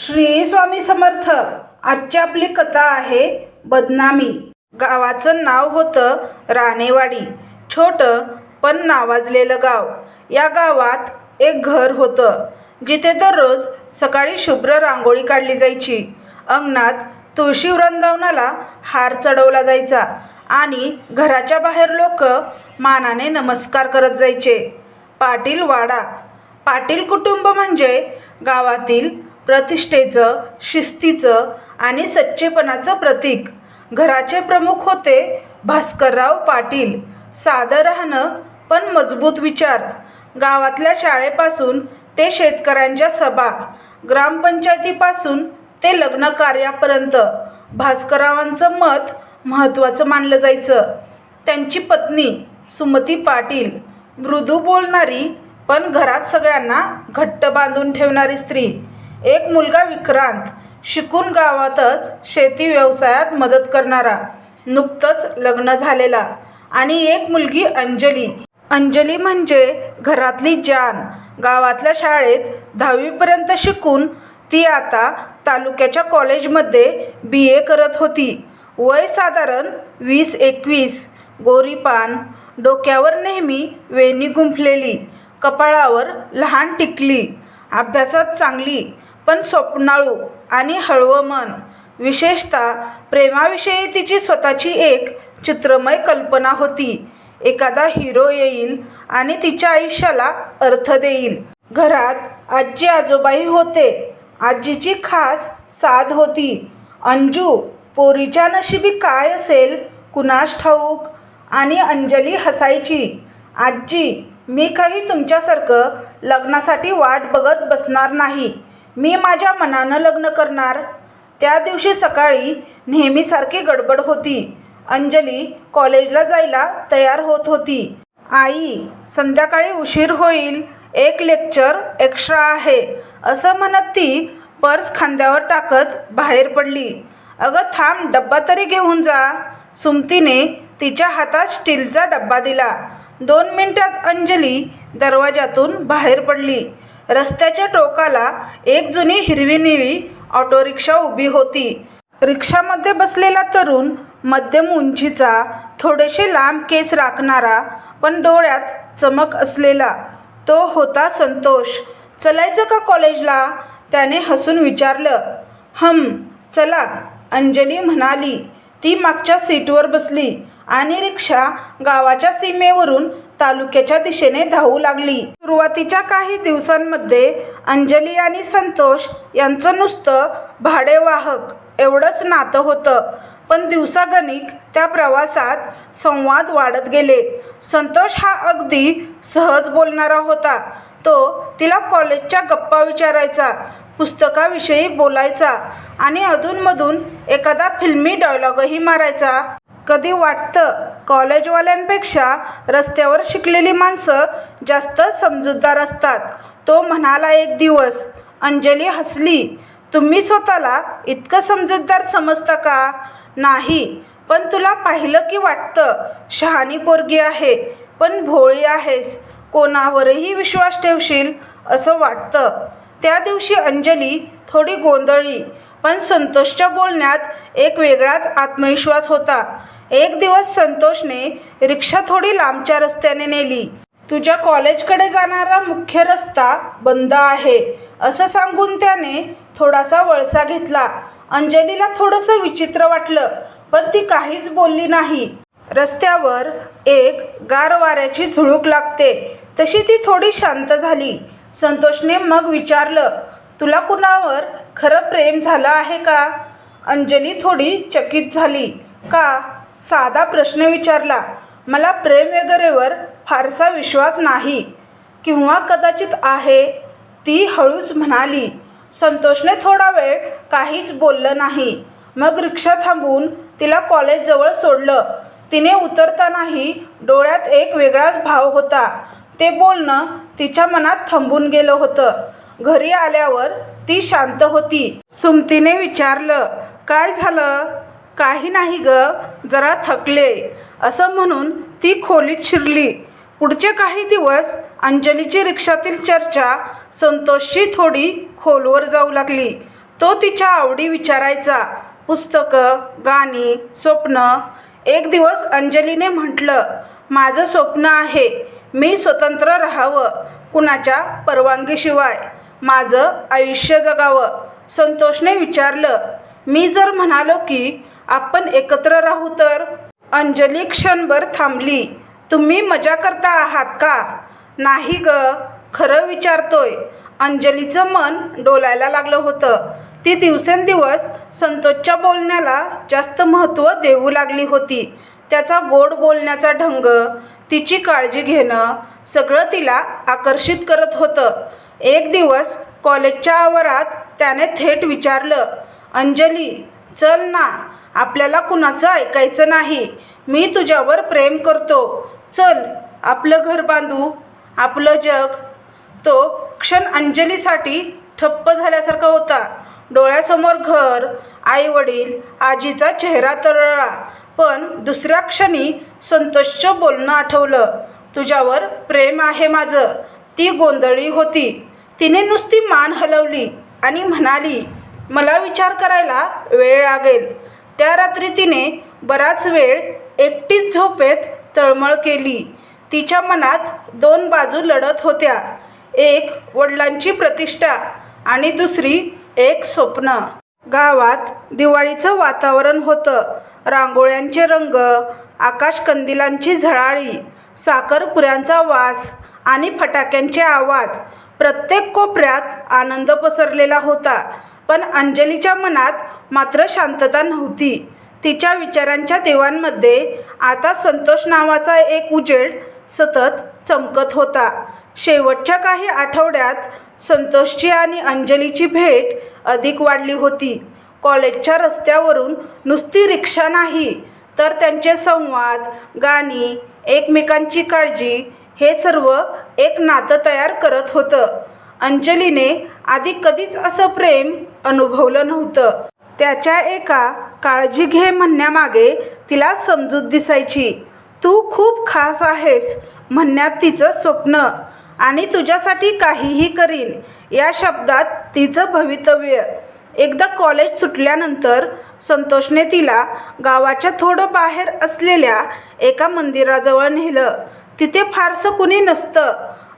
श्री स्वामी समर्थ. आजची आपली कथा आहे बदनामी. गावाचं नाव होतं राणेवाडी. छोटं पण नावाजलेलं गाव. या गावात एक घर होतं जिथे दररोज सकाळी शुभ्र रांगोळी काढली जायची. अंगणात तुळशी वृंदावनाला हार चढवला जायचा आणि घराच्या बाहेर लोक मानाने नमस्कार करत जायचे. पाटील वाडा. पाटील कुटुंब म्हणजे गावातील प्रतिष्ठेचं शिस्तीचं आणि सच्चेपणाचं प्रतीक. घराचे प्रमुख होते भास्करराव पाटील. साधं राहणं पण मजबूत विचार. गावातल्या शाळेपासून ते शेतकऱ्यांच्या सभा. ग्रामपंचायतीपासून ते लग्न कार्यापर्यंत. भास्कररावांचं मत महत्त्वाचं मानलं जायचं. त्यांची पत्नी सुमती पाटील. मृदू बोलणारी पण घरात सगळ्यांना घट्ट बांधून ठेवणारी स्त्री. एक मुलगा विक्रांत शिकून गावातच शेती व्यवसायात मदत करणारा नुकतंच लग्न झालेला आणि एक मुलगी अंजली. अंजली म्हणजे घरातली जान. गावातल्या शाळेत दहावीपर्यंत शिकून ती आता तालुक्याच्या कॉलेजमध्ये बी ए करत होती. वय साधारण वीस एकवीस. गोरीपान. डोक्यावर नेहमी वेणी गुंफलेली. कपाळावर लहान टिकली. अभ्यासात चांगली. पण स्वप्नाळू आणि हळवं मन विशेषतः प्रेमाविषयी तिची स्वतःची एक चित्रमय कल्पना होती. एखादा हिरो येईल आणि तिच्या आयुष्याला अर्थ देईल. घरात आजी आजोबाही होते. आजीची खास साध होती. अंजू पोरीच्या नशिबी काय असेल? कुणास ठाऊक? आणि अंजली हसायची. आजी मी काही तुमच्यासारखं लग्नासाठी वाट बघत बसणार नाही. मी माझ्या मनानं लग्न करणार. त्या दिवशी सकाळी नेहमीसारखी गडबड होती. अंजली कॉलेजला जायला तयार होत होती. आई संध्याकाळी उशीर होईल. एक लेक्चर एक्स्ट्रा आहे. असं म्हणत ती पर्स खांद्यावर टाकत बाहेर पडली. अगं थांब डब्बा तरी घेऊन जा. सुमतीने तिच्या हातात स्टीलचा डब्बा दिला. दोन मिनिटात अंजली दरवाजातून बाहेर पडली. रस्त्याच्या टोकाला एक जुनी हिरवी निळी ऑटो रिक्षा उभी होती. रिक्षामध्ये बसलेला तरुण मध्यम उंचीचा थोडेसे लांब केस राखणारा पण डोळ्यात चमक असलेला तो होता संतोष. चलायचं का कॉलेजला? त्याने हसून विचारलं. हम चला अंजली म्हणाली. ती मागच्या सीटवर बसली आणि रिक्षा गावाच्या सीमेवरून तालुक्याच्या दिशेने धावू लागली. सुरुवातीच्या काही दिवसांमध्ये अंजली आणि संतोष यांचं नुसतं भाडेवाहक एवढंच नातं होतं. पण दिवसागणिक त्या प्रवासात संवाद वाढत गेले. संतोष हा अगदी सहज बोलणारा होता. तो तिला कॉलेजच्या गप्पा विचारायचा पुस्तकाविषयी बोलायचा आणि अधूनमधून एखादा फिल्मी डायलॉगही मारायचा. कधी वाटतं कॉलेजवाल्यांपेक्षा रस्त्यावर शिकलेली माणसं जास्त समजूतदार असतात? तो म्हणाला एक दिवस अंजली हसली. तुम्ही स्वतःला इतकं समजूतदार समजता का? नाही पण तुला पाहिलं की वाटतं. शहाणी पोरगी आहे पण भोळी आहेस. कोणावरही विश्वास ठेवशील असं वाटतं. त्या दिवशी अंजली थोडी गोंधळी पण संतोषच्या बोलण्यात एक वेगळाच आत्मविश्वास होता. एक दिवस संतोषने रिक्षा थोडी लांबच्या रस्त्याने नेली. तुझ्या कॉलेजकडे जाणारा मुख्य रस्ता बंद आहे असं सांगून त्याने थोडासा वळसा घेतला. अंजलीला थोडंसं विचित्र वाटलं पण ती काहीच बोलली नाही. रस्त्यावर एक गार वाऱ्याची झुळूक लागते. तशी ती थोडी शांत झाली. संतोषने मग विचारलं तुला कुणावर खरं प्रेम झालं आहे का? अंजली थोडी चकित झाली. का? साधा प्रश्न विचारला. मला प्रेम वगैरेवर फारसा विश्वास नाही. किंवा कदाचित आहे ती हळूच म्हणाली. संतोषने थोडा वेळ काहीच बोललं नाही. मग रिक्षा थांबवून तिला कॉलेजजवळ सोडलं. तिने उतरतानाही डोळ्यात एक वेगळाच भाव होता. ते बोलणं तिच्या मनात थांबून गेलं होतं. घरी आल्यावर ती शांत होती. सुमतीने विचारलं काय झालं? काही नाही ग जरा थकले. असं म्हणून ती खोलीत शिरली. पुढचे काही दिवस अंजलीची रिक्षातील चर्चा संतोषशी थोडी खोलवर जाऊ लागली. तो तिच्या आवडी विचारायचा पुस्तकं गाणी स्वप्न? एक दिवस अंजलीने म्हटलं माझं स्वप्न आहे मी स्वतंत्र राहावं कुणाच्या परवानगीशिवाय. माझं आयुष्य जगावं. संतोषने विचारलं मी जर म्हणालो की आपण एकत्र राहू तर? अंजली क्षणभर थांबली तुम्ही मजा करता आहात का? नाही ग खरं विचारतोय. अंजलीचं मन डोलायला लागलं होतं. ती दिवसेंदिवस संतोषच्या बोलण्याला जास्त महत्त्व देऊ लागली होती. त्याचा गोड बोलण्याचा ढंग तिची काळजी घेणं सगळं तिला आकर्षित करत होतं. एक दिवस कॉलेजच्या आवारात त्याने थेट विचारलं अंजली चल ना आपल्याला कुणाचं ऐकायचं नाही. मी तुझ्यावर प्रेम करतो. चल आपलं घर बांधू आपलं जग. तो क्षण अंजलीसाठी ठप्प झाल्यासारखा होता. डोळ्यासमोर घर आई वडील आजीचा चेहरा तरळला. पण दुसऱ्या क्षणी संतोषचं बोलणं आठवलं. तुझ्यावर प्रेम आहे माझं. ती गोंधळी होती. तिने नुसती मान हलवली आणि म्हणाली मला विचार करायला वेळ लागेल. त्या रात्री तिने बराच वेळ एकटीच झोपेत तळमळ केली. तिच्या मनात दोन बाजू लढत होत्या एक वडिलांची प्रतिष्ठा आणि दुसरी एक स्वप्न. गावात दिवाळीचं वातावरण होतं रांगोळ्यांचे रंग आकाशकंदिलांची झळाळी साखरपुऱ्यांचा वास आणि फटाक्यांचे आवाज प्रत्येक कोपऱ्यात आनंद पसरलेला होता. पण अंजलीच्या मनात मात्र शांतता नव्हती. तिच्या विचारांच्या देवांमध्ये आता संतोष नावाचा एक उजेड सतत चमकत होता. शेवटच्या काही आठवड्यात संतोषची आणि अंजलीची भेट अधिक वाढली होती. कॉलेजच्या रस्त्यावरून नुसती रिक्षा नाही तर त्यांचे संवाद गाणी एकमेकांची काळजी हे सर्व एक नातं तयार करत होतं. अंजलीने आधी कधीच असं प्रेम अनुभवलं नव्हतं. त्याच्या एका काळजी घे म्हणण्यामागे तिला समजूत दिसायची. तू खूप खास आहेस म्हणण्यात तिचं स्वप्न. आणि तुझ्यासाठी काहीही करीन या शब्दात तिचं भवितव्य. एकदा कॉलेज सुटल्यानंतर संतोषने तिला गावाच्या थोडं बाहेर असलेल्या एका मंदिराजवळ नेलं. तिथे फारसं कुणी नसतं.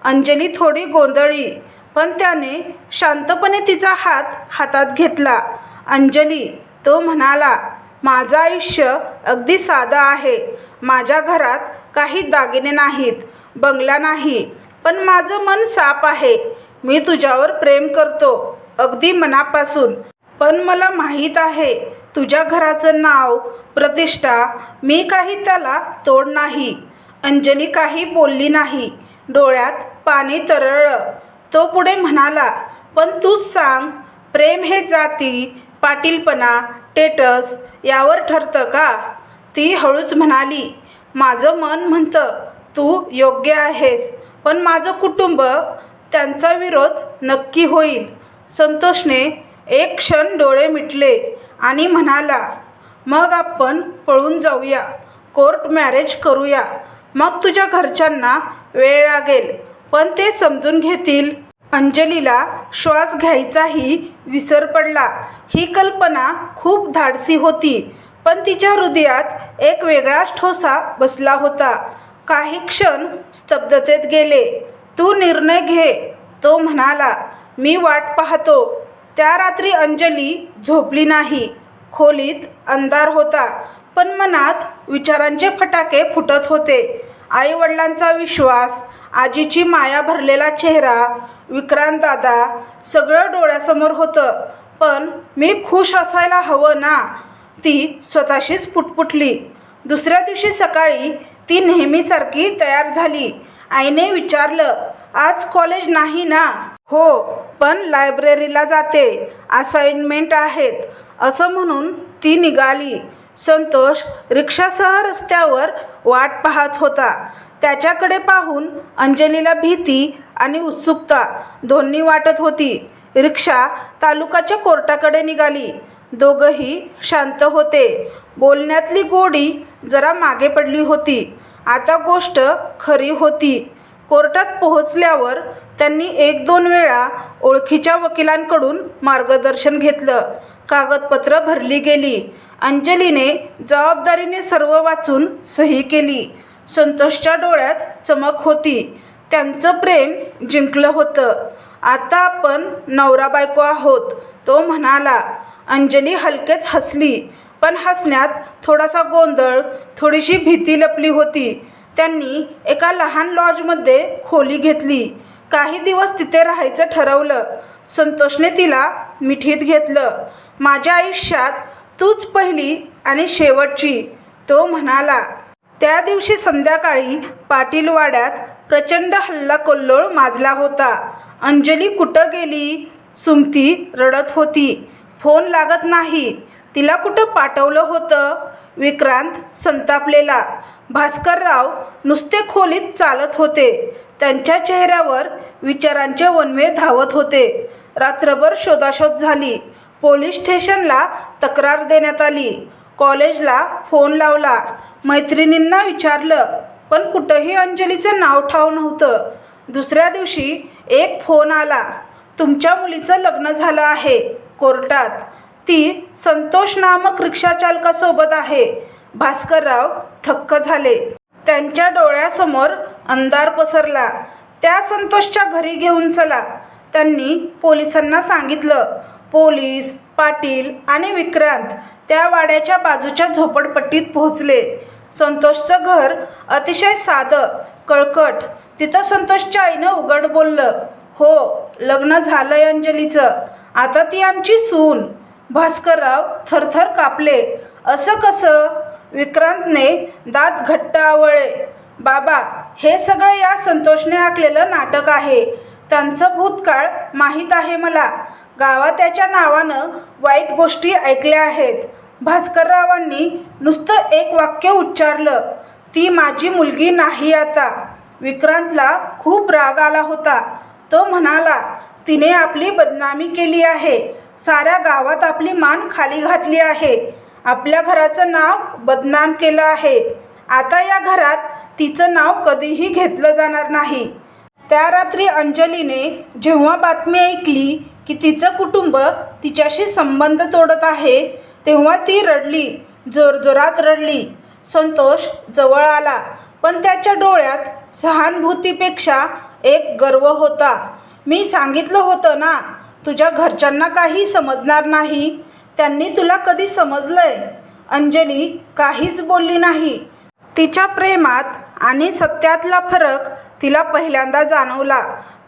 अंजली थोडी गोंधळी पण त्याने शांतपणे तिचा हात हातात घेतला. अंजली तो म्हणाला माझं आयुष्य अगदी साधं आहे. माझ्या घरात काही दागिने नाहीत बंगला नाही पण माझं मन साफ आहे. मी तुझ्यावर प्रेम करतो अगदी मनापासून. पण मला माहीत आहे तुझ्या घराचं नाव प्रतिष्ठा मी काही त्याला तोड नाही. अंजली काही बोलली नाही. डोळ्यात पाणी तरळलं. तो पुढे म्हणाला पण तूच सांग प्रेम हे जाती पाटीलपणा टेटस यावर ठरतं का? ती हळूच म्हणाली माझं मन म्हणतं तू योग्य आहेस पण माझं कुटुंब त्यांचा विरोध नक्की होईल. संतोषने एक क्षण डोळे मिटले आणि म्हणाला मग आपण पळून जाऊया कोर्ट मॅरेज करूया मग तुझ्या घरच्यांना वेळ लागेल पण ते समजून घेतील. अंजलीला श्वास घ्यायचाही विसर पडला. ही कल्पना खूप धाडसी होती पण तिच्या हृदयात एक वेगळाच ठोसा बसला होता. काही क्षण स्तब्धतेत गेले. तू निर्णय घे तो म्हणाला. मी वाट पाहतो. त्या रात्री अंजली झोपली नाही. खोलीत अंधार होता. पण मनात विचारांचे फटाके फुटत होते. आईवडिलांचा विश्वास आजीची माया भरलेला चेहरा विक्रांत दादा सगळं डोळ्यासमोर होतं. पण मी खुश असायला हवं ना? ती स्वतःशीच पुटपुटली. दुसऱ्या दिवशी सकाळी ती नेहमीसारखी तयार झाली. आईने विचारलं आज कॉलेज नाही ना? हो पण लायब्ररीला जाते. असाइनमेंट आहेत. असं म्हणून ती निघाली. संतोष रिक्षासह रस्त्यावर वाट पाहत होता. त्याच्याकडे पाहून अंजलीला भीती आणि उत्सुकता दोन्ही वाटत होती. रिक्षा तालुकाच्या कोर्टाकडे निघाली. दोघंही शांत होते. बोलण्यातली गोडी जरा मागे पडली होती. आता गोष्ट खरी होती. कोर्टात पोहोचल्यावर त्यांनी एक दोन वेळा ओळखीच्या वकिलांकडून मार्गदर्शन घेतलं. कागदपत्र भरली गेली. अंजलीने जबाबदारीने सर्व वाचून सही केली. संतोषच्या डोळ्यात चमक होती. त्यांचं प्रेम जिंकलं होतं. आता आपण नवरा बायको आहोत तो म्हणाला. अंजली हलकेच हसली पण हसण्यात थोडासा गोंधळ थोडीशी भीती लपली होती. त्यांनी एका लहान लॉजमध्ये खोली घेतली. काही दिवस तिथे राहायचं ठरवलं. संतोषने तिला मिठीत घेतलं. माझ्या आयुष्यात तूच पहिली आणि शेवटची तो म्हणाला त्या दिवशी संध्याकाळी पाटीलवाड्यात प्रचंड हल्लाकोल्लोळ माजला होता. अंजली कुठं गेली? सुमती रडत होती. फोन लागत नाही. तिला कुठं पाठवलं होतं? विक्रांत संतापलेला. भास्करराव नुसते खोलीत चालत होते. त्यांच्या चेहऱ्यावर विचारांचे वनवे धावत होते. रात्रभर शोधाशोध झाली. पोलीस स्टेशनला तक्रार देण्यात आली. कॉलेजला फोन लावला. मैत्रिणींना विचारलं पण कुठंही अंजलीचं नाव ठाव नव्हतं. दुसऱ्या दिवशी एक फोन आला. तुमच्या मुलीचं लग्न झालं आहे कोर्टात. ती संतोष नामक रिक्षाचालकासोबत आहे. भास्करराव थक्क झाले. त्यांच्या डोळ्यासमोर अंधार पसरला. त्या संतोषच्या घरी घेऊन चला. त्यांनी पोलिसांना सांगितलं पोलीस पाटील आणि विक्रांत त्या वाड्याच्या बाजूच्या झोपडपट्टीत पोहोचले. संतोषचं घर अतिशय साधं कळकट. तिथं संतोषच्या आईनं उघड बोललं हो लग्न झालंय अंजलीचं. आता ती आमची सून. भास्करराव थरथर कापले. असं कसं? विक्रांतने दात घट्ट आवळले बाबा हे सगळं या संतोषने आखलेलं नाटक आहे. त्यांचं भूतकाळ माहीत आहे मला. गावात त्याच्या नावानं वाईट गोष्टी ऐकल्या आहेत. भास्कररावांनी नुसतं एक वाक्य उच्चारलं ती माझी मुलगी नाही आता. विक्रांतला खूप राग आला होता. तो म्हणाला तिने आपली बदनामी केली आहे. साऱ्या गावात आपली मान खाली घातली आहे. आपल्या घराचं नाव बदनाम केलं आहे. आता या घरात तिचं नाव कधीही घेतलं जाणार नाही. त्या रात्री अंजलीने जेव्हा बातमी ऐकली की तिचं कुटुंब तिच्याशी संबंध तोडत आहे तेव्हा ती रडली जोरजोरात रडली. संतोष जवळ आला पण त्याच्या डोळ्यात सहानुभूतीपेक्षा एक गर्व होता. मी सांगितलं होतं ना तुझ्या घरच्यांना काही समजणार नाही त्यांनी तुला कधी समजलंय? अंजली काहीच बोलली नाही. तिच्या प्रेमात आणि सत्यातला फरक तिला पहिल्यांदा जाणवला.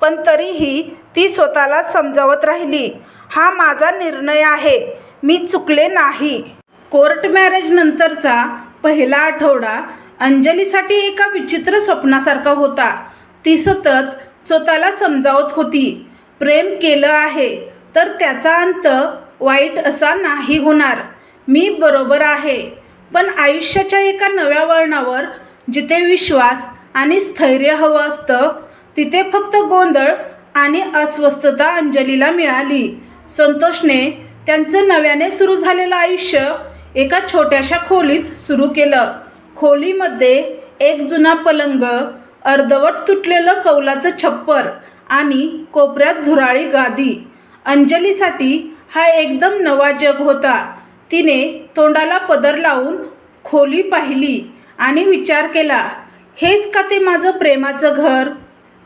पण तरीही ती स्वतःला समजावत राहिली. हा माझा निर्णय आहे. मी चुकले नाही. कोर्ट मॅरेज नंतरचा पहिला आठवडा अंजलीसाठी एका विचित्र स्वप्नासारखा होता. ती सतत स्वतःला समजावत होती. प्रेम केलं आहे तर त्याचा अंत वाईट असा नाही होणार. मी बरोबर आहे पण आयुष्याच्या एका नव्या वळणावर जिथे विश्वास आणि स्थैर्य हवं असतं तिथे फक्त गोंधळ आणि अस्वस्थता अंजलीला मिळाली. संतोषने त्यांचं नव्याने सुरू झालेलं आयुष्य एका छोट्याशा खोलीत सुरू केलं. खोलीमध्ये एक जुना पलंग अर्धवट तुटलेलं कौलाचं छप्पर आणि कोपऱ्यात धुराळी गादी. अंजलीसाठी हा एकदम नवा जग होता. तिने तोंडाला पदर लावून खोली पाहिली आणि विचार केला हेच का ते माझं प्रेमाचं घर?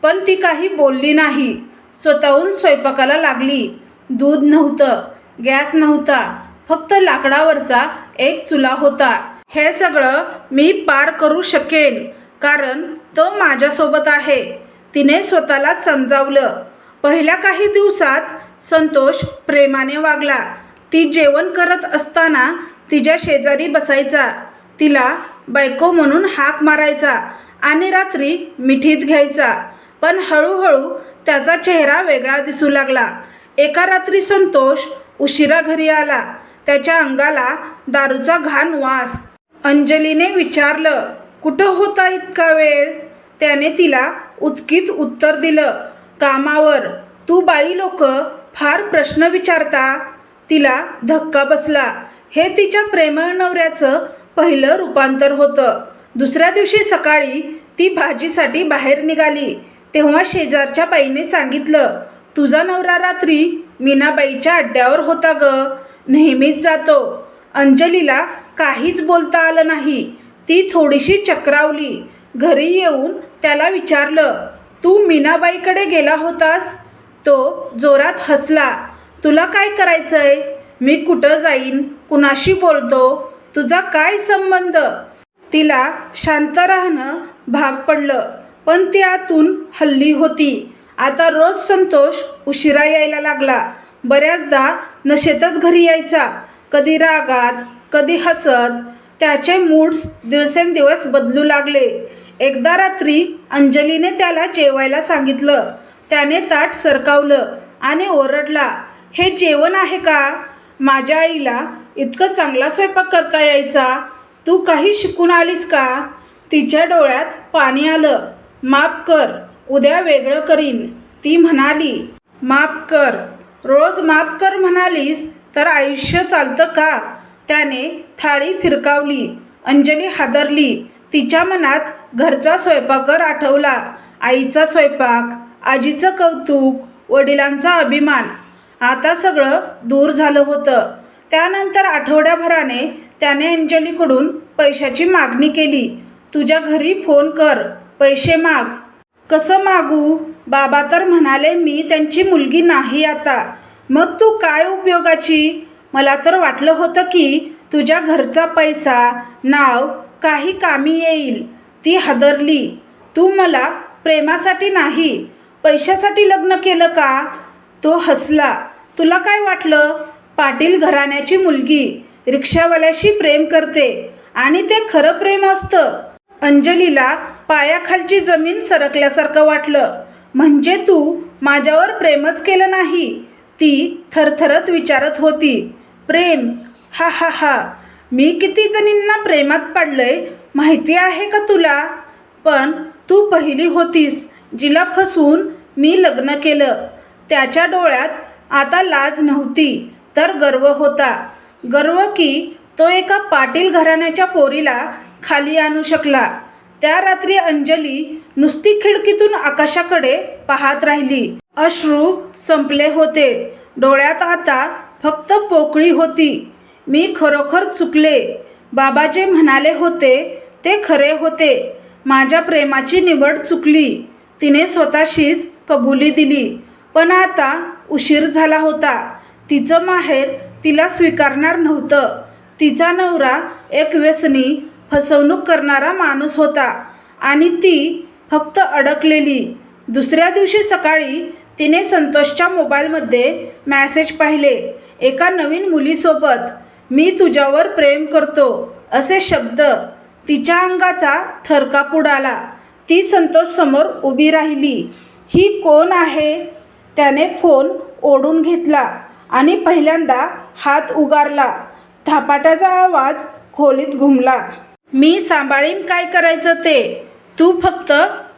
पण ती काही बोलली नाही. स्वतःहून स्वयंपाकाला लागली. दूध नव्हतं गॅस नव्हता फक्त लाकडावरचा एक चुला होता. हे सगळं मी पार करू शकेन कारण तो माझ्यासोबत आहे. तिने स्वतःला समजावलं. पहिल्या काही दिवसात संतोष प्रेमाने वागला. ती जेवण करत असताना तिच्या शेजारी बसायचा. तिला बायको म्हणून हाक मारायचा आणि रात्री मिठीत घ्यायचा. पण हळूहळू त्याचा चेहरा वेगळा दिसू लागला. एका रात्री संतोष उशिरा घरी आला. त्याच्या अंगाला दारूचा घाण वास. अंजलीने विचारलं कुठं होता इतका वेळ? त्याने तिला उचकीत उत्तर दिलं कामावर. तू बाई लोक फार प्रश्न विचारता. तिला धक्का बसला. हे तिच्या प्रेमनवऱ्याचं पहिलं रूपांतर होतं. दुसऱ्या दिवशी सकाळी ती भाजीसाठी बाहेर निघाली. तेव्हा शेजारच्या बाईने सांगितलं तुझा नवरा रात्री मीनाबाईच्या अड्ड्यावर होता ग. नेहमीच जातो. अंजलीला काहीच बोलता आलं नाही. ती थोडीशी चक्रावली. घरी येऊन त्याला विचारलं तू मीनाबाईकडे गेला होतास? तो जोरात हसला. तुला काय करायचंय? मी कुठं जाईन? कुणाशी बोलतो? तुझा काय संबंध? तिला शांत राहणं भाग पडलं. पण ती आतून हल्ली होती. आता रोज संतोष उशिरा यायला लागला. बऱ्याचदा नशेतच घरी यायचा. कधी रागात कधी हसत त्याचे मूड्स दिवसेंदिवस बदलू लागले. एकदा रात्री अंजलीने त्याला जेवायला सांगितलं. त्याने ताट सरकावलं आणि ओरडला हे जेवण आहे का? माझ्या आईला इतकं चांगला स्वयंपाक करता यायचा. तू काही शिकून आलीस का? तिच्या डोळ्यात पाणी आलं. माफ कर उद्या वेगळं करीन. ती म्हणाली माफ कर. रोज माफ कर म्हणालीस तर आयुष्य चालतं का? त्याने थाळी फिरकावली अंजली हादरली. तिच्या मनात घरचा स्वयंपाकघर आठवला. आईचा स्वयंपाक आजीचं कौतुक वडिलांचा अभिमान आता सगळं दूर झालं होतं. त्यानंतर आठवड्याभराने त्याने अंजलीकडून पैशाची मागणी केली. तुझ्या घरी फोन कर. पैसे माग. कसं मागू? बाबा तर म्हणाले मी त्यांची मुलगी नाही आता. मग तू काय उपयोगाची? मला तर वाटलं होतं की तुझ्या घरचा पैसा नाव काही कामी येईल. ती हादरली. तू मला प्रेमासाठी नाही पैशासाठी लग्न केलं का? तो हसला. तुला काय वाटलं? पाटील घराण्याची मुलगी रिक्षावाल्याशी प्रेम करते आणि ते खरं प्रेम असतं. अंजलीला पायाखालची जमीन सरकल्यासारखं वाटलं. म्हणजे तू माझ्यावर प्रेमच केलं नाही? ती थरथरत विचारत होती. प्रेम? हा हा हा. मी किती जणींना प्रेमात पडलंय माहिती आहे का तुला? पण तू पहिली होतीस जिला फसवून मी लग्न केलं. त्याच्या डोळ्यात आता लाज नव्हती तर गर्व होता. गर्व की तो एका पाटील घराण्याच्या पोरीला खाली आणू शकला. त्या रात्री अंजली नुसती खिडकीतून आकाशाकडे पाहत राहिली. अश्रू संपले होते. डोळ्यात आता फक्त पोकळी होती. मी खरोखर चुकले. बाबा जे म्हणाले होते ते खरे होते. माझ्या प्रेमाची निवड चुकली. तिने स्वतःशीच कबुली दिली. पण आता उशीर झाला होता. तिचं माहेर तिला स्वीकारणार नव्हतं. तिचा नवरा एक व्यसनी फसवणूक करणारा माणूस होता आणि ती फक्त अडकलेली. दुसऱ्या दिवशी सकाळी तिने संतोषच्या मोबाईलमध्ये मॅसेज पाहिले एका नवीन मुलीसोबत मी तुझ्यावर प्रेम करतो असे शब्द तिच्या अंगाचा थरकाप उडाला. ती संतोष समोर उभी राहिली. ही कोण आहे? त्याने फोन ओढून घेतला आणि पहिल्यांदा हात उगारला. थापाटाचा आवाज खोलीत घुमला. मी सांभाळीन काय करायचं ते? तू फक्त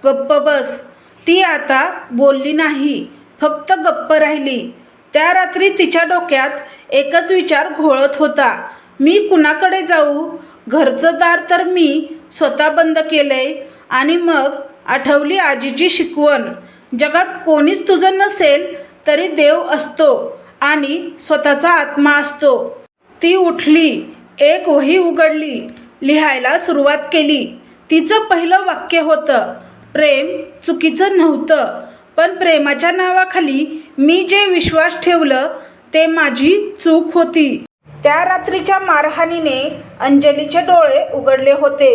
गप्प बस. ती आता बोलली नाही. फक्त गप्प राहिली. त्या रात्री तिच्या डोक्यात एकच विचार घोळत होता. मी कुणाकडे जाऊ? घरचं दार तर मी स्वतः बंद केलंय. आणि मग आठवली आजीची शिकवण. जगात कोणीच तुझं नसेल तरी देव असतो आणि स्वतःचा आत्मा असतो. ती उठली. एक वही उघडली. लिहायला सुरुवात केली. तिचं पहिलं वाक्य होतं प्रेम चुकीचं नव्हतं पण प्रेमाच्या नावाखाली मी जे विश्वास ठेवलं ते माझी चूक होती. त्या रात्रीच्या मारहाणीने अंजलीचे डोळे उघडले होते.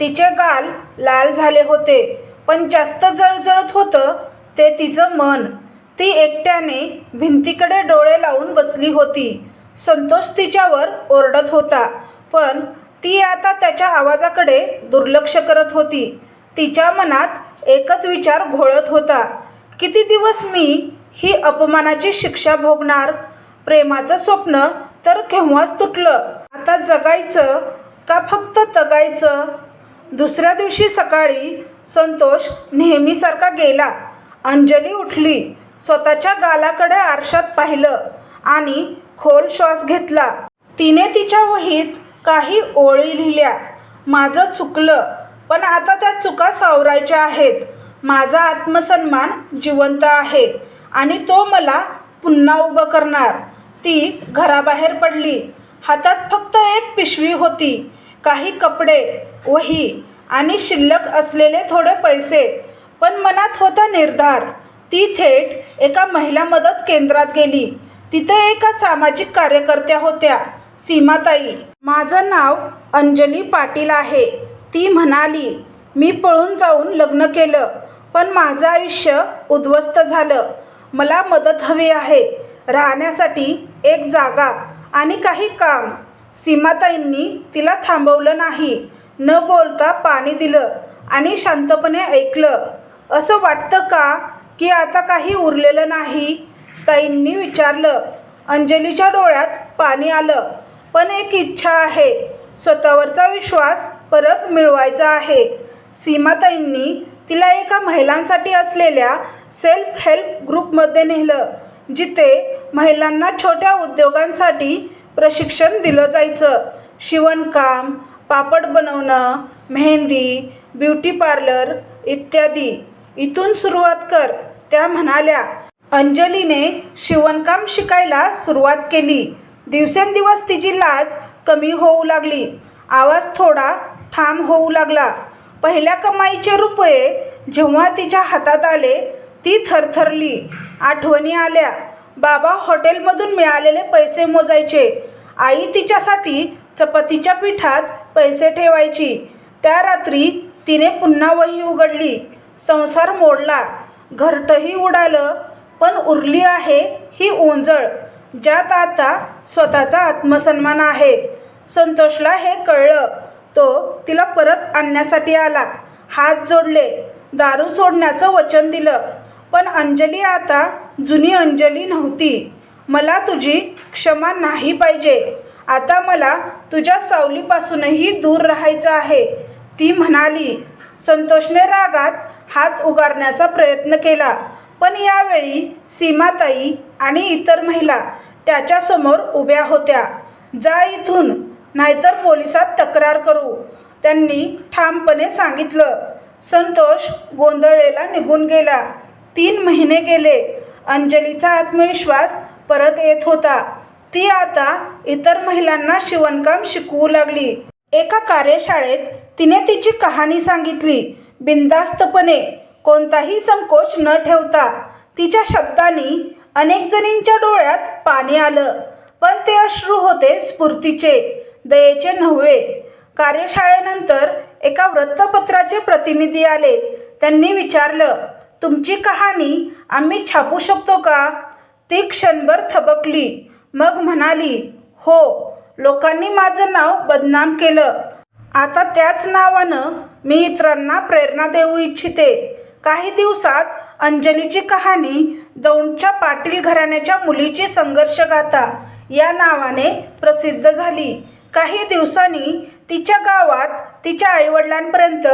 तिचे गाल लाल झाले होते पण जास्त जळजळत होतं ते तिचं मन. ती एकट्याने भिंतीकडे डोळे लावून बसली होती. संतोष तिच्यावर ओरडत होता पण ती आता त्याच्या आवाजाकडे दुर्लक्ष करत होती. तिच्या मनात एकच विचार घोळत होता. किती दिवस मी ही अपमानाची शिक्षा भोगणार? प्रेमाचं स्वप्न तर केव्हाच तुटलं? आता जगायचं का फक्त तगायचं? दुसऱ्या दिवशी सकाळी संतोष नेहमीसारखा गेला. अंजली उठली स्वतःच्या गालाकडे आरशात पाहिलं आणि खोल श्वास घेतला. तिने तिच्या वहीत काही ओळी लिहिल्या. माझं चुकलं. पण आता त्या चुका सावरायच्या आहेत. माझा आत्मसन्मान जिवंत आहे आणि तो मला पुन्हा उभं करणार. ती घराबाहेर पडली. हातात फक्त एक पिशवी होती. काही कपडे वही आणि शिल्लक असलेले थोडे पैसे. पण मनात होता निर्धार. ती थेट एका महिला मदत केंद्रात गेली. तिथे एका सामाजिक कार्यकर्त्या होत्या. सीमाताई माझं नाव अंजली पाटील आहे. ती म्हणाली मी पळून जाऊन लग्न केलं पण माझं आयुष्य उद्ध्वस्त झालं. मला मदत हवी आहे. राहण्यासाठी एक जागा आणि काही काम. सीमाताईंनी तिला थांबवलं नाही. न बोलता पाणी दिलं आणि शांतपणे ऐकलं. असं वाटतं का की आता काही उरलेलं नाही? ताईंनी विचारलं. अंजलीच्या डोळ्यात पाणी आलं. पण एक इच्छा आहे. स्वतःवरचा विश्वास परत मिळवायचा आहे. सीमाताईंनी तिला एका महिलांसाठी असलेल्या सेल्फ हेल्प ग्रुपमध्ये नेलं जिथे महिलांना छोट्या उद्योगांसाठी प्रशिक्षण दिलं जायचं. शिवणकाम पापड बनवणं मेहंदी ब्युटी पार्लर इत्यादी. इथून सुरुवात कर त्या म्हणाल्या. अंजलीने शिवणकाम शिकायला सुरुवात केली. दिवसेंदिवस तिची लाज कमी होऊ लागली. आवाज थोडा ठाम होऊ लागला. पहिल्या कमाईचे रुपये जेव्हा तिच्या हातात आले ती थरथरली. आठवणी आल्या. बाबा हॉटेलमधून मिळालेले पैसे मोजायचे. आई तिच्यासाठी चपातीच्या पिठात पैसे ठेवायची. त्या रात्री तिने पुन्हा वही उघडली. संसार मोडला. घरटही उडालं पण उरली आहे ही ओंजळ. ज्यात आता स्वतःचा आत्मसन्मान आहे. संतोषला हे कळलं. तो तिला परत आणण्यासाठी आला. हात जोडले. दारू सोडण्याचं वचन दिलं. पण अंजली आता जुनी अंजली नव्हती. मला तुझी क्षमा नाही पाहिजे. आता मला तुझ्या सावलीपासूनही दूर राहायचं आहे. ती म्हणाली संतोषने रागात हात उगारण्याचा प्रयत्न केला. पण यावेळी सीमाताई आणि इतर महिला त्याच्यासमोर उभ्या होत्या. जा इथून नाहीतर पोलिसात तक्रार करू त्यांनी ठामपणे सांगितलं. संतोष गोंधळलेला निघून गेला. तीन महिने गेले. अंजलीचा आत्मविश्वास परत येत होता. ती आता इतर महिलांना शिवणकाम शिकवू लागली. एका कार्यशाळेत तिने तिची कहाणी सांगितली. बिनधास्तपणे कोणताही संकोच न ठेवता तिच्या शब्दांनी अनेक जणींच्या डोळ्यात पाणी आलं. पण ते अश्रू होते स्फूर्तीचे दयेचे नव्हे. कार्यशाळेनंतर एका वृत्तपत्राचे प्रतिनिधी आले. त्यांनी विचारलं तुमची कहाणी आम्ही छापू शकतो का? ती क्षणभर थबकली. मग म्हणाली हो लोकांनी माझं नाव बदनाम केलं. आता त्याच नावानं मी इतरांना प्रेरणा देऊ इच्छिते. काही दिवसात अंजलीची कहाणी दौंडच्या पाटील घराण्याच्या मुलीची संघर्षगाथा या नावाने प्रसिद्ध झाली. काही दिवसांनी तिच्या गावात तिच्या आईवडिलांपर्यंत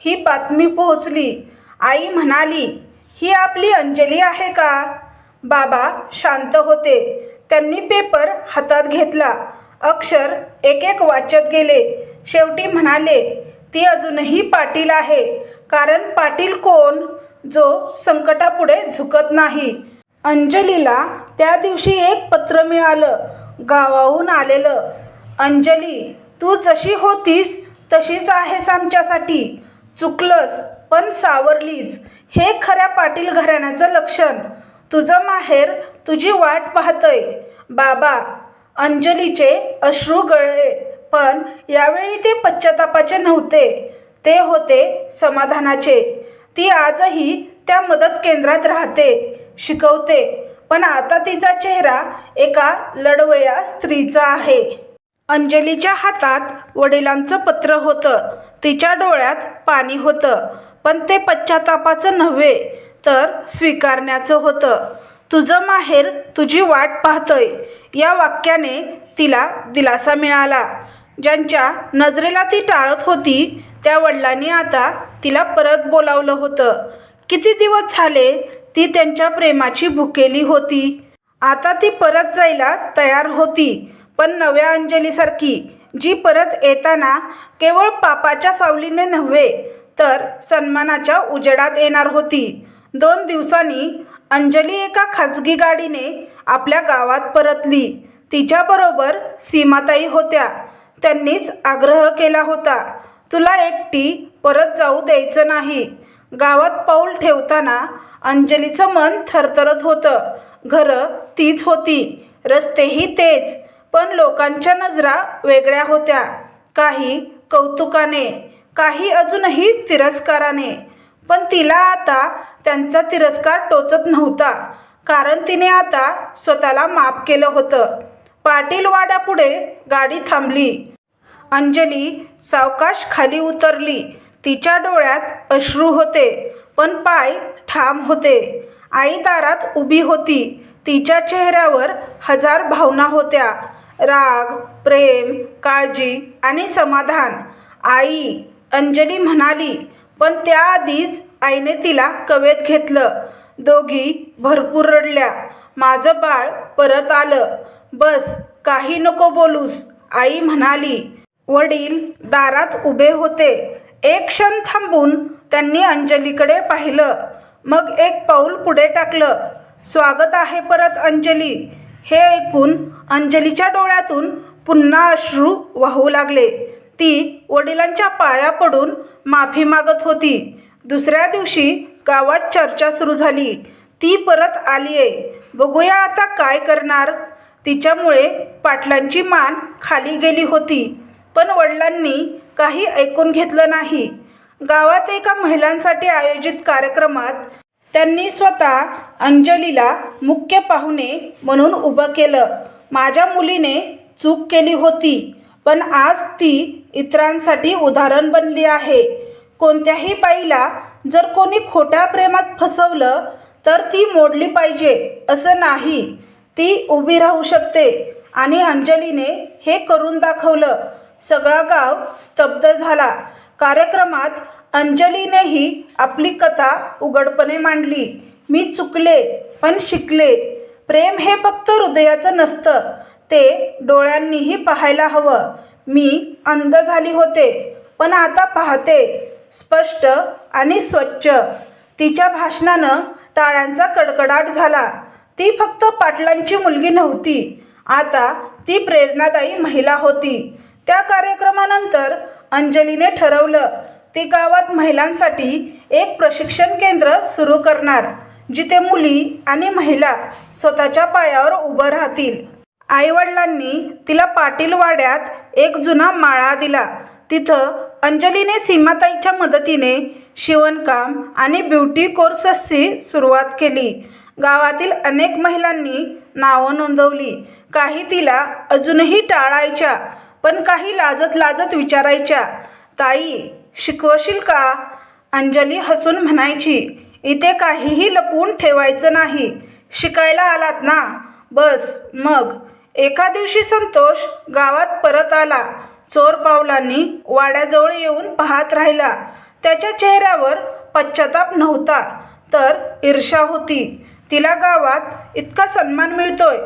ही बातमी पोहोचली. आई म्हणाली ही आपली अंजली आहे का? बाबा शांत होते. त्यांनी पेपर हातात घेतला. अक्षर एक एक वाचत गेले. शेवटी म्हणाले ती अजूनही पाटील आहे. कारण पाटील कोण? जो संकटापुढे झुकत नाही. अंजलीला त्या दिवशी एक पत्र मिळालं. गावाहून आलेलं. अंजली तू जशी होतीस तशीच आहेस आमच्यासाठी. चुकलंस पण सावरलीच हे खऱ्या पाटील घराण्याचं लक्षण. तुझं माहेर तुझी वाट पाहतंय. बाबा अंजलीचे अश्रू गळले. पण यावेळी ते पश्चातापाचे नव्हते. ते होते समाधानाचे. ती आजही त्या मदत केंद्रात राहते शिकवते पण आता तिचा चेहरा एका लढवया स्त्रीचा आहे. अंजलीच्या हातात वडिलांचं पत्र होतं. तिच्या डोळ्यात पाणी होतं पण ते पश्चातापाचं नव्हे तर स्वीकारण्याचं होतं. तुझं माहेर तुझी वाट पाहतंय या वाक्याने तिला दिलासा मिळाला. ज्यांच्या नजरेला ती टाळत होती त्या वडिलांनी आता तिला परत बोलावलं होतं. किती दिवस झाले ती त्यांच्या प्रेमाची भुकेली होती. आता ती परत जायला तयार होती पण नव्या अंजलीसारखी जी परत येताना केवळ पापाच्या सावलीने नव्हे तर सन्मानाच्या उजेडात येणार होती. दोन दिवसांनी अंजली एका खाजगी गाडीने आपल्या गावात परतली. तिच्याबरोबर सीमाताई होत्या. त्यांनीच आग्रह केला होता. तुला एकटी परत जाऊ द्यायचं नाही. गावात पाऊल ठेवताना अंजलीचं मन थरथरत होतं. घरं तीच होती. रस्तेही तेच पण लोकांच्या नजरा वेगळ्या होत्या. काही कौतुकाने काही अजूनही तिरस्काराने. पण तिला आता त्यांचा तिरस्कार टोचत नव्हता. कारण तिने आता स्वतःला माफ केलं होतं. पाटील वाड्यापुढे गाडी थांबली. अंजली सावकाश खाली उतरली. तिच्या डोळ्यात अश्रू होते पण पाय ठाम होते. आई दारात उभी होती. तिच्या चेहऱ्यावर हजार भावना होत्या. राग प्रेम काळजी आणि समाधान. आई अंजली म्हणाली पण त्याआधीच आईने तिला कवेत घेतलं. दोघी भरपूर रडल्या. माझं बाळ परत आलं. बस काही नको बोलूस. आई म्हणाली वडील दारात उभे होते. एक क्षण थांबून त्यांनी अंजलीकडे पाहिलं. मग एक पाऊल पुढे टाकलं. स्वागत आहे परत अंजली. हे ऐकून अंजलीच्या डोळ्यातून पुन्हा अश्रू वाहू लागले. ती वडिलांच्या पाया पडून माफी मागत होती. दुसऱ्या दिवशी गावात चर्चा सुरू झाली. ती परत आली आहे बघूया आता काय करणार. तिच्यामुळे पाटलांची मान खाली गेली होती. पण वडिलांनी काही ऐकून घेतलं नाही. गावात एका महिलांसाठी आयोजित कार्यक्रमात त्यांनी स्वतः अंजलीला मुख्य पाहुणे म्हणून उभं केलं. माझ्या मुलीने चूक केली होती पण आज ती इतरांसाठी उदाहरण बनली आहे. कोणत्याही बाईला जर कोणी खोट्या प्रेमात फसवलं तर ती मोडली पाहिजे असं नाही. ती उभी राहू शकते. आणि अंजलीने हे करून दाखवलं. सगळा गाव स्तब्ध झाला. कार्यक्रमात अंजलीनेही आपली कथा उघडपणे मांडली. मी चुकले पण शिकले. प्रेम हे फक्त हृदयाचं नसतं ते डोळ्यांनीही पाहायला हवं. मी अंध झाली होते पण आता पाहते. स्पष्ट आणि स्वच्छ. तिच्या भाषणानं टाळ्यांचा कडकडाट झाला. ती फक्त पाटलांची मुलगी नव्हती. आता ती प्रेरणादायी महिला होती. त्या कार्यक्रमानंतर अंजलीने ठरवलं ती गावात महिलांसाठी एक प्रशिक्षण केंद्र सुरू करणार जिथे मुली आणि महिला स्वतःच्या पायावर उभं राहतील. आईवडिलांनी तिला पाटील वाड्यात एक जुना माळा दिला. तिथं अंजलीने सीमाताईच्या मदतीने शिवणकाम आणि ब्युटी कोर्सेसची सुरुवात केली. गावातील अनेक महिलांनी नावं नोंदवली. काही तिला अजूनही टाळायच्या. पण काही लाजत लाजत विचारायच्या ताई शिकवशील का? अंजली हसून म्हणायची इथे काहीही लपवून ठेवायचं नाही शिकायला आलात ना? बस मग. एका दिवशी संतोष गावात परत आला चोर पावलांनी वाड्याजवळ येऊन पाहत राहिला. त्याच्या चेहऱ्यावर पश्चाताप नव्हता तर ईर्षा होती. तिला गावात इतका सन्मान मिळतोय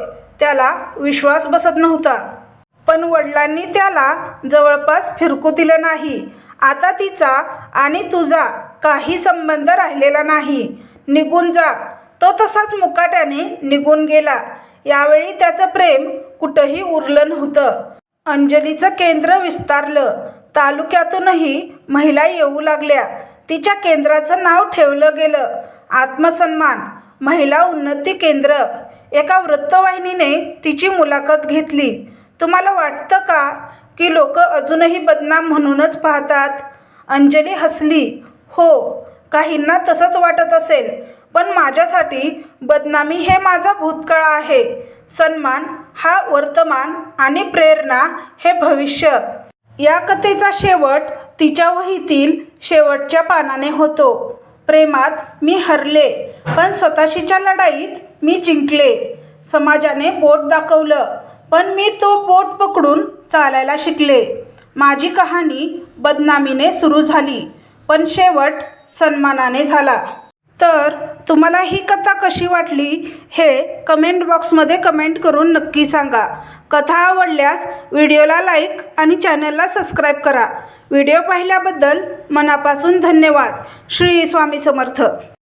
त्याला विश्वास बसत नव्हता. पण वडिलांनी त्याला जवळपास फिरकू दिलं नाही. आता तिचा आणि तुझा काही संबंध राहिलेला नाही. निघून जा. तो तसाच मुकाट्याने निघून गेला. यावेळी त्याचं प्रेम कुठंही उरलं नव्हतं. अंजलीचं केंद्र विस्तारलं. तालुक्यातूनही महिला येऊ लागल्या. तिच्या केंद्राचं नाव ठेवलं गेलं. आत्मसन्मान महिला उन्नती केंद्र. एका वृत्तवाहिनीने तिची मुलाखत घेतली. तुम्हाला वाटतं का की लोक अजूनही बदनाम म्हणूनच पाहतात? अंजली हसली. हो काहींना तसंच वाटत असेल पण माझ्यासाठी बदनामी हे माझा भूतकाळ आहे. सन्मान हा वर्तमान आणि प्रेरणा हे भविष्य. या कथेचा शेवट तिच्या वहीतील शेवटच्या पानाने होतो. प्रेमात मी हरले पण स्वतःशीच्या लढाईत मी जिंकले. समाजाने बोट दाखवलं. पण मी तो बोट पकडून चालायला शिकले. माझी कहाणी बदनामीने सुरू झाली पण शेवट सन्मानाने झाला. तर तुम्हाला ही कथा कशी वाटली हे कमेंट बॉक्समध्ये कमेंट करून नक्की सांगा. कथा आवडल्यास व्हिडिओला लाईक आणि चॅनलला सबस्क्राईब करा. व्हिडिओ पाहिल्याबद्दल मनापासून धन्यवाद. श्री स्वामी समर्थ.